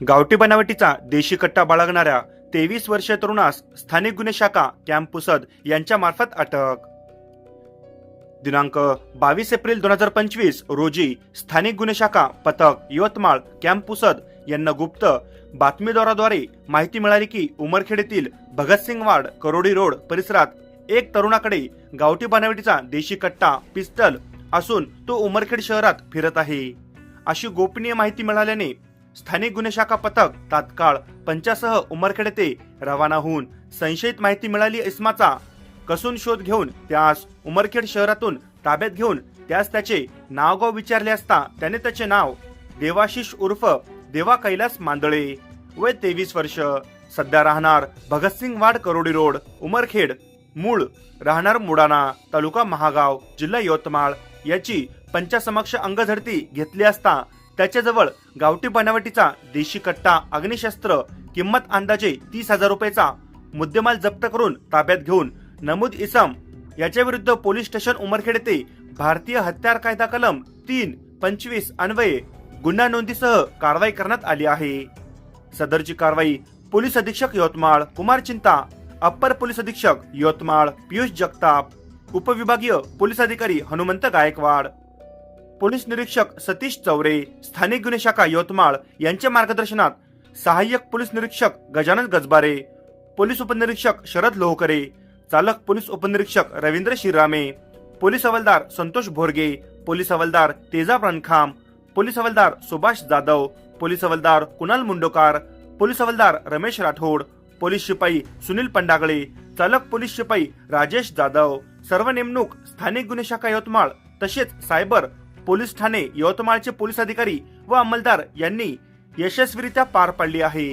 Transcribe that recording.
गावठी बनावटीचा देशी कट्टा बाळगणाऱ्या तेवीस वर्षीय तरुणास स्थानिक गुन्हे शाखा कॅम्प पुसद यांच्या मार्फत अटक. दिनांक बावीस एप्रिल दोन हजार पंचवीस रोजी स्थानिक गुन्हे शाखा पथक यवतमाळ कॅम्प पुसद यांना गुप्त बातमीदाराद्वारे माहिती मिळाली की उमरखेड येथील भगतसिंग वाड करोडी रोड परिसरात एक तरुणाकडे गावठी बनावटीचा देशी कट्टा पिस्टल असून तो उमरखेड शहरात फिरत आहे. अशी गोपनीय माहिती मिळाल्याने स्थानिक गुन्हे शाखा पथक तात्काळ पंचासह उमरखेड येथे रवाना होऊन संशयित माहिती मिळाली इस्माचा. कसून शोध घेऊन त्यास उमरखेड शहरातून ताब्यात घेऊन त्यास त्याचे नावगाव विचारले असता त्याने त्याचे नाव देवाशिष उर्फ देवा कैलास मांदळे. वय तेवीस वर्ष. सध्या राहणार भगतसिंग वाड करोडी रोड उमरखेड. मूळ राहणार मुडाणा तालुका महागाव जिल्हा यवतमाळ. याची पंचासमक्ष अंगझडती घेतली असता त्याच्याजवळ गावठी बनावटीचा देशी कट्टा अग्निशस्त्र किंमत अंदाजे तीस हजार रुपयाचा मुद्देमाल जप्त करून ताब्यात घेऊन नमूद इसम याच्या विरुद्ध पोलीस स्टेशन उमरखेड येथे भारतीय हत्यार कायदा कलम तीन पंचवीस अन्वये गुन्हा नोंदीसह कारवाई करण्यात आली आहे. सदरची कारवाई पोलीस अधीक्षक यवतमाळ कुमार चिंता अप्पर पोलीस अधीक्षक यवतमाळ पियुष जगताप उपविभागीय पोलीस अधिकारी हनुमंत गायकवाड. पोलीस निरीक्षक सतीश चौरे स्थानिक गुन्हे शाखा यवतमाळ यांच्या मार्गदर्शनात सहाय्यक पोलीस निरीक्षक गजानन गजबारे पोलीस उपनिरीक्षक शरद लोहकरे चालक पोलीस उपनिरीक्षक रवींद्र शिरामे पोलीस हवालदार संतोष भोरगे पोलीस हवालदार तेजा प्रणखाम पोलीस हवालदार सुभाष जाधव पोलीस हवालदार कुणाल मुंडोकार पोलीस हवालदार रमेश राठोड पोलीस शिपाई सुनील पंडागळे चालक पोलीस शिपाई राजेश जाधव. सर्व नेमणूक स्थानिक गुन्हे शाखा यवतमाळ तसेच सायबर पोलीस ठाणे यवतमाळचे पोलीस अधिकारी व अंमलदार यांनी यशस्वीरित्या पार पाडली आहे.